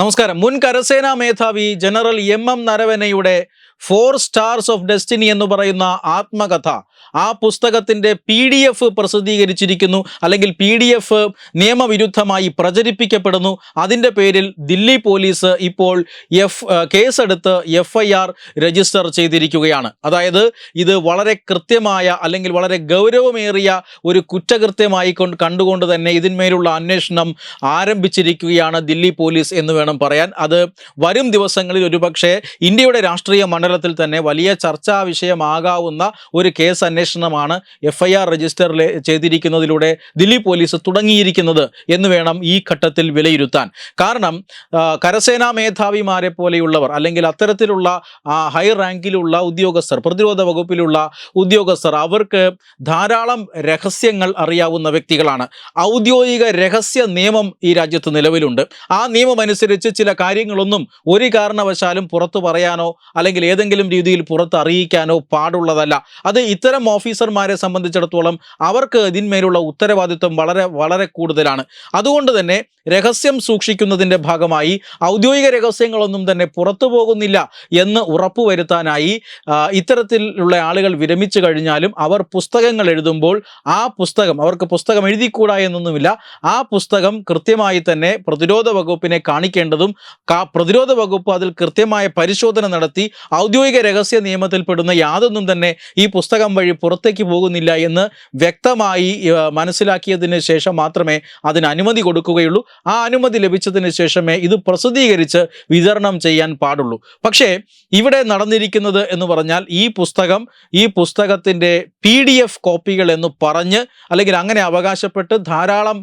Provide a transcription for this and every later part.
നമസ്കാരം. മുൻ കരസേനാ മേധാവി ജനറൽ എം എം നരവനയുടെ ഫോർ സ്റ്റാർസ് ഓഫ് ഡെസ്റ്റിനി എന്ന് പറയുന്ന ആത്മകഥ. ആ പുസ്തകത്തിന്റെ പി ഡി എഫ് പ്രസിദ്ധീകരിച്ചിരിക്കുന്നു. അല്ലെങ്കിൽ പി ഡി എഫ് നിയമവിരുദ്ധമായി പ്രചരിപ്പിക്കപ്പെടുന്നു. അതിന്റെ പേരിൽ ദില്ലി പോലീസ് ഇപ്പോൾ എഫ് കേസെടുത്ത് എഫ് ഐ ആർ രജിസ്റ്റർ ചെയ്തിരിക്കുകയാണ്. അതായത് ഇത് വളരെ കൃത്യമായ അല്ലെങ്കിൽ വളരെ ഗൗരവമേറിയ ഒരു കുറ്റകൃത്യമായി കൊണ്ട് കണ്ടുകൊണ്ട് തന്നെ ഇതിന്മേലുള്ള അന്വേഷണം ആരംഭിച്ചിരിക്കുകയാണ് ദില്ലി പോലീസ് എന്ന് വേണം പറയാൻ. അത് വരും ദിവസങ്ങളിൽ ഒരുപക്ഷെ ഇന്ത്യയുടെ രാഷ്ട്രീയ മണ്ഡലത്തിൽ തന്നെ വലിയ ചർച്ചാ വിഷയമാകാവുന്ന ഒരു കേസ് അന്വേഷണമാണ് എഫ് ഐ ആർ രജിസ്റ്റർ ചെയ്തിരിക്കുന്നതിലൂടെ ദില്ലി പോലീസ് തുടങ്ങിയിരിക്കുന്നത് എന്ന് വേണം ഈ ഘട്ടത്തിൽ വിലയിരുത്താൻ. കാരണം കരസേനാ മേധാവിമാരെ പോലെയുള്ളവർ അല്ലെങ്കിൽ അത്തരത്തിലുള്ള ഹൈ റാങ്കിലുള്ള ഉദ്യോഗസ്ഥർ പ്രതിരോധ വകുപ്പിലുള്ള ഉദ്യോഗസ്ഥർ അവർക്ക് ധാരാളം രഹസ്യങ്ങൾ അറിയാവുന്ന വ്യക്തികളാണ്. ഔദ്യോഗിക രഹസ്യ നിയമം ഈ രാജ്യത്ത് നിലവിലുണ്ട്. ആ നിയമം അനുസരിച്ച് ചില കാര്യങ്ങളൊന്നും ഒരു കാരണവശാലും പുറത്തു പറയാനോ അല്ലെങ്കിൽ ഏതെങ്കിലും രീതിയിൽ പുറത്ത് അറിയിക്കാനോ പാടുള്ളതല്ല. അത് ഇത്തരം ഓഫീസർമാരെ സംബന്ധിച്ചിടത്തോളം അവർക്ക് ഇതിന്മേലുള്ള ഉത്തരവാദിത്വം വളരെ വളരെ കൂടുതലാണ്. അതുകൊണ്ട് തന്നെ രഹസ്യം സൂക്ഷിക്കുന്നതിന്റെ ഭാഗമായി ഔദ്യോഗിക രഹസ്യങ്ങളൊന്നും തന്നെ പുറത്തു പോകുന്നില്ല എന്ന് ഉറപ്പുവരുത്താനായി ഇത്തരത്തിലുള്ള ആളുകൾ വിരമിച്ചു കഴിഞ്ഞാലും അവർ പുസ്തകങ്ങൾ എഴുതുമ്പോൾ ആ പുസ്തകം അവർക്ക് പുസ്തകം എഴുതിക്കൂടാ എന്നൊന്നുമില്ല. ആ പുസ്തകം കൃത്യമായി തന്നെ പ്രതിരോധ വകുപ്പിനെ കാണിക്കേണ്ടതും പ്രതിരോധ വകുപ്പ് അതിൽ കൃത്യമായ പരിശോധന നടത്തി ഔദ്യോഗിക രഹസ്യ നിയമത്തിൽപ്പെടുന്ന യാതൊന്നും തന്നെ ഈ പുസ്തകം വഴി പുറത്തേക്ക് പോകുന്നില്ല എന്ന് വ്യക്തമായി മനസ്സിലാക്കിയതിന് ശേഷം മാത്രമേ അതിന് അനുമതി കൊടുക്കുകയുള്ളൂ. ആ അനുമതി ലഭിച്ചതിന് ശേഷമേ ഇത് പ്രസിദ്ധീകരിച്ച് വിതരണം ചെയ്യാൻ പാടുള്ളൂ. പക്ഷേ ഇവിടെ നടന്നിരിക്കുന്നത് എന്ന് പറഞ്ഞാൽ ഈ പുസ്തകം ഈ പുസ്തകത്തിന്റെ പി ഡി എഫ് കോപ്പികൾ എന്ന് പറഞ്ഞ് അല്ലെങ്കിൽ അങ്ങനെ അവകാശപ്പെട്ട് ധാരാളം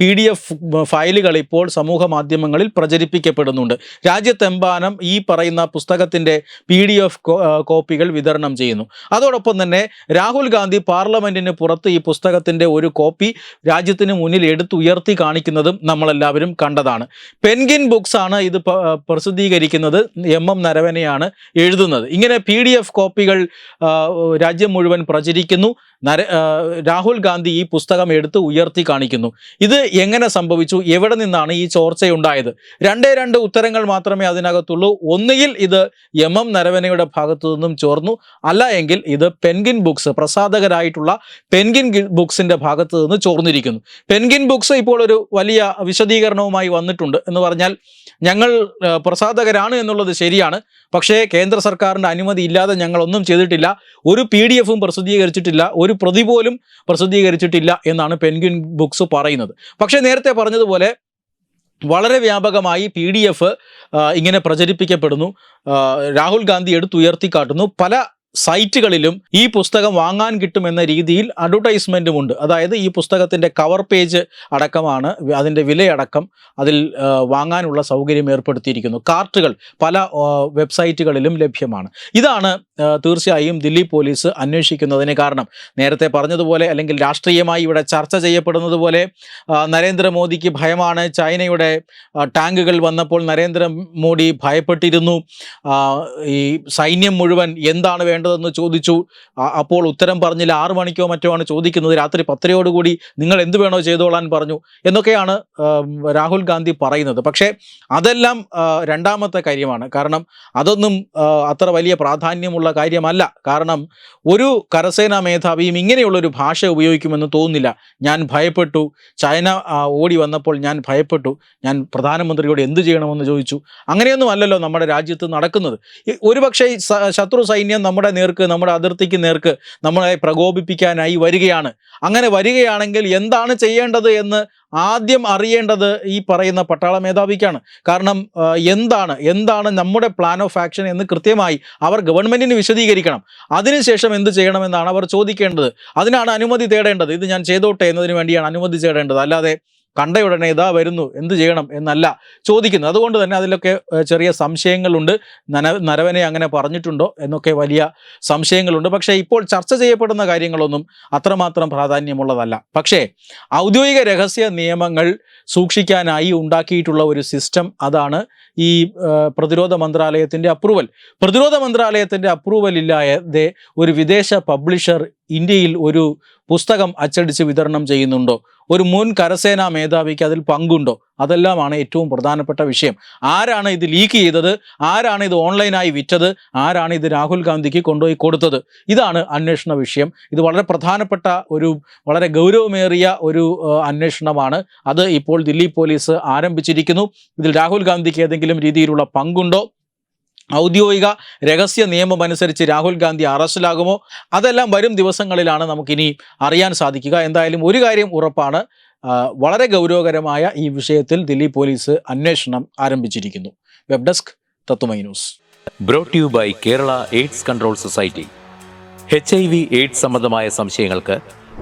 പി ഡി എഫ് ഫയലുകൾ ഇപ്പോൾ സമൂഹ മാധ്യമങ്ങളിൽ പ്രചരിപ്പിക്കപ്പെടുന്നുണ്ട്. രാജ്യത്തെമ്പാനം ഈ പറയുന്ന പുസ്തകത്തിന്റെ പി ഡി എഫ് കോപ്പികൾ വിതരണം ചെയ്യുന്നു. അതോടൊപ്പം തന്നെ രാഹുൽ ഗാന്ധി പാർലമെന്റിന് പുറത്ത് ഈ പുസ്തകത്തിന്റെ ഒരു കോപ്പി രാജ്യത്തിന് മുന്നിൽ എടുത്തുയർത്തി കാണിക്കുന്നതും നമ്മളെല്ലാവരും കണ്ടതാണ്. പെൻഗിൻ ബുക്സ് ആണ് ഇത് പ്രസിദ്ധീകരിക്കുന്നത്. എം. എം. നരവനെയാണ് എഴുതുന്നത്. ഇങ്ങനെ പി കോപ്പികൾ രാജ്യം മുഴുവൻ പ്രചരിക്കുന്നു. രാഹുൽ ഗാന്ധി ഈ പുസ്തകം എടുത്ത് ഉയർത്തി കാണിക്കുന്നു. ഇത് എങ്ങനെ സംഭവിച്ചു? എവിടെ നിന്നാണ് ഈ ചോർച്ചയുണ്ടായത്? രണ്ടേ രണ്ട് ഉത്തരങ്ങൾ മാത്രമേ അതിനകത്തുള്ളൂ. ഒന്നുകിൽ ഇത് എം എം നരവനയുടെ ഭാഗത്തു നിന്നും ചോർന്നു. അല്ല എങ്കിൽ ഇത് പെൻഗിൻ ബുക്സ് പ്രസാധകരായിട്ടുള്ള പെൻഗിൻ ബുക്സിന്റെ ഭാഗത്തു നിന്ന് ചോർന്നിരിക്കുന്നു. പെൻഗിൻ ബുക്സ് ഇപ്പോൾ ഒരു വലിയ വിശദീകരണവുമായി വന്നിട്ടുണ്ട് എന്ന് പറഞ്ഞാൽ ഞങ്ങൾ പ്രസാധകരാണ് എന്നുള്ളത് ശരിയാണ്. പക്ഷേ കേന്ദ്ര സർക്കാരിന്റെ അനുമതി ഇല്ലാതെ ഞങ്ങളൊന്നും ചെയ്തിട്ടില്ല. ഒരു പി ഡി എഫും പ്രസിദ്ധീകരിച്ചിട്ടില്ല. ഒരു പ്രതി പോലും പ്രസിദ്ധീകരിച്ചിട്ടില്ല എന്നാണ് പെൻഗ്വിൻ ബുക്സ് പറയുന്നത്. പക്ഷേ നേരത്തെ പറഞ്ഞതുപോലെ വളരെ വ്യാപകമായി പി ഡി എഫ് ഇങ്ങനെ പ്രചരിപ്പിക്കപ്പെടുന്നു. രാഹുൽ ഗാന്ധി എടുത്തുയർത്തിക്കാട്ടുന്നു. പല സൈറ്റുകളിലും ഈ പുസ്തകം വാങ്ങാൻ കിട്ടുമെന്ന രീതിയിൽ അഡ്വർടൈസ്മെന്റും ഉണ്ട് അതായത് ഈ പുസ്തകത്തിന്റെ കവർ പേജ് അടക്കമാണ് അതിന്റെ വിലയടക്കം അതിൽ വാങ്ങാനുള്ള സൗകര്യം ഏർപ്പെടുത്തിയിരിക്കുന്നു. കാർട്ടുകൾ പല വെബ്സൈറ്റുകളിലും ലഭ്യമാണ്. ഇതാണ് തീർച്ചയായും ദില്ലി പോലീസ് അന്വേഷിക്കുന്നതിന് കാരണം. നേരത്തെ പറഞ്ഞതുപോലെ അല്ലെങ്കിൽ രാഷ്ട്രീയമായി ഇവിടെ ചർച്ച ചെയ്യപ്പെടുന്നത് പോലെ നരേന്ദ്രമോദിക്ക് ഭയമാണ്. ചൈനയുടെ ടാങ്കുകൾ വന്നപ്പോൾ നരേന്ദ്രമോദി ഭയപ്പെട്ടിരുന്നു. ഈ സൈന്യം മുഴുവൻ എന്താണ് വേണ്ടതെന്ന് ചോദിച്ചു. അപ്പോൾ ഉത്തരം പറഞ്ഞില്ല. ആറു മണിക്കോ മറ്റോ ആണ് ചോദിക്കുന്നത്. രാത്രി പത്തരയോടുകൂടി നിങ്ങൾ എന്ത് വേണോ ചെയ്തോളാൻ പറഞ്ഞു എന്നൊക്കെയാണ് രാഹുൽ ഗാന്ധി പറയുന്നത്. പക്ഷേ അതെല്ലാം രണ്ടാമത്തെ കാര്യമാണ്. കാരണം അതൊന്നും അത്ര വലിയ പ്രാധാന്യമുള്ള കാര്യമല്ല. കാരണം ഒരു കരസേനാ മേധാവിയും ഇങ്ങനെയുള്ളൊരു ഭാഷ ഉപയോഗിക്കുമെന്ന് തോന്നുന്നില്ല. ഞാൻ ഭയപ്പെട്ടു. ചൈന ഓടി വന്നപ്പോൾ ഞാൻ ഭയപ്പെട്ടു. ഞാൻ പ്രധാനമന്ത്രിയോട് എന്ത് ചെയ്യണമെന്ന് ചോദിച്ചു. അങ്ങനെയൊന്നും അല്ലല്ലോ നമ്മുടെ രാജ്യത്ത് നടക്കുന്നത്. ഒരുപക്ഷെ ശത്രു സൈന്യം നമ്മുടെ നേർക്ക് നമ്മുടെ അതിർത്തിക്ക് നേർക്ക് നമ്മളെ പ്രകോപിപ്പിക്കാനായി വരികയാണ്. അങ്ങനെ വരികയാണെങ്കിൽ എന്താണ് ചെയ്യേണ്ടത് എന്ന് ആദ്യം അറിയേണ്ടത് ഈ പറയുന്ന പട്ടാള മേധാവിക്കാണ്. കാരണം എന്താണ് എന്താണ് നമ്മുടെ പ്ലാൻ ഓഫ് ആക്ഷൻ എന്ന് കൃത്യമായി അവർ ഗവൺമെന്റിന് വിശദീകരിക്കണം. അതിനുശേഷം എന്ത് ചെയ്യണമെന്നാണ് അവർ ചോദിക്കേണ്ടത്. അതിനാണ് അനുമതി തേടേണ്ടത്. ഇത് ഞാൻ ചെയ്തോട്ടെ എന്നതിന് വേണ്ടിയാണ് അനുമതി തേടേണ്ടത്. അല്ലാതെ കണ്ട ഉടനെ ഇതാ വരുന്നു എന്ത് ചെയ്യണം എന്നല്ല ചോദിക്കുന്നത്. അതുകൊണ്ട് തന്നെ അതിലൊക്കെ ചെറിയ സംശയങ്ങളുണ്ട്. നന നരവനെ അങ്ങനെ പറഞ്ഞിട്ടുണ്ടോ എന്നൊക്കെ വലിയ സംശയങ്ങളുണ്ട്. പക്ഷേ ഇപ്പോൾ ചർച്ച ചെയ്യപ്പെടുന്ന കാര്യങ്ങളൊന്നും അത്രമാത്രം പ്രാധാന്യമുള്ളതല്ല. പക്ഷേ ഔദ്യോഗിക രഹസ്യ നിയമങ്ങൾ സൂക്ഷിക്കാനായി ഉണ്ടാക്കിയിട്ടുള്ള ഒരു സിസ്റ്റം അതാണ് ഈ പ്രതിരോധ മന്ത്രാലയത്തിന്റെ അപ്രൂവൽ. പ്രതിരോധ മന്ത്രാലയത്തിന്റെ അപ്രൂവൽ ഇല്ലാതെ ഒരു വിദേശ പബ്ലിഷർ ഇന്ത്യയിൽ ഒരു പുസ്തകം അച്ചടിച്ച് വിതരണം ചെയ്യുന്നുണ്ടോ? ഒരു മുൻ കരസേനാ മേധാവിക്ക് അതിൽ പങ്കുണ്ടോ? അതെല്ലാമാണ് ഏറ്റവും പ്രധാനപ്പെട്ട വിഷയം. ആരാണ് ഇത് ലീക്ക് ചെയ്തത്? ആരാണ് ഇത് ഓൺലൈനായി വിറ്റത്? ആരാണ് ഇത് രാഹുൽ ഗാന്ധിക്ക് കൊണ്ടുപോയി കൊടുത്തത്? ഇതാണ് അന്വേഷണ വിഷയം. ഇത് വളരെ പ്രധാനപ്പെട്ട ഒരു വളരെ ഗൗരവമേറിയ ഒരു അന്വേഷണമാണ്. അത് ഇപ്പോൾ ദില്ലി പോലീസ് ആരംഭിച്ചിരിക്കുന്നു. ഇതിൽ രാഹുൽ ഗാന്ധിക്ക് ഏതെങ്കിലും രീതിയിലുള്ള പങ്കുണ്ടോ? ഔദ്യോഗിക രഹസ്യ നിയമം അനുസരിച്ച് രാഹുൽ ഗാന്ധി അറസ്റ്റിലാകുമോ? അതെല്ലാം വരും ദിവസങ്ങളിലാണ് നമുക്കിനി അറിയാൻ സാധിക്കുക. എന്തായാലും ഒരു കാര്യം ഉറപ്പാണ്. വളരെ ഗൗരവകരമായ ഈ വിഷയത്തിൽ ദില്ലി പോലീസ് അന്വേഷണം ആരംഭിച്ചിരിക്കുന്നു. Web desk Tatwamayi news. Brought you by Kerala AIDS control society H I V AIDS സംബന്ധമായ സംശയങ്ങൾക്ക്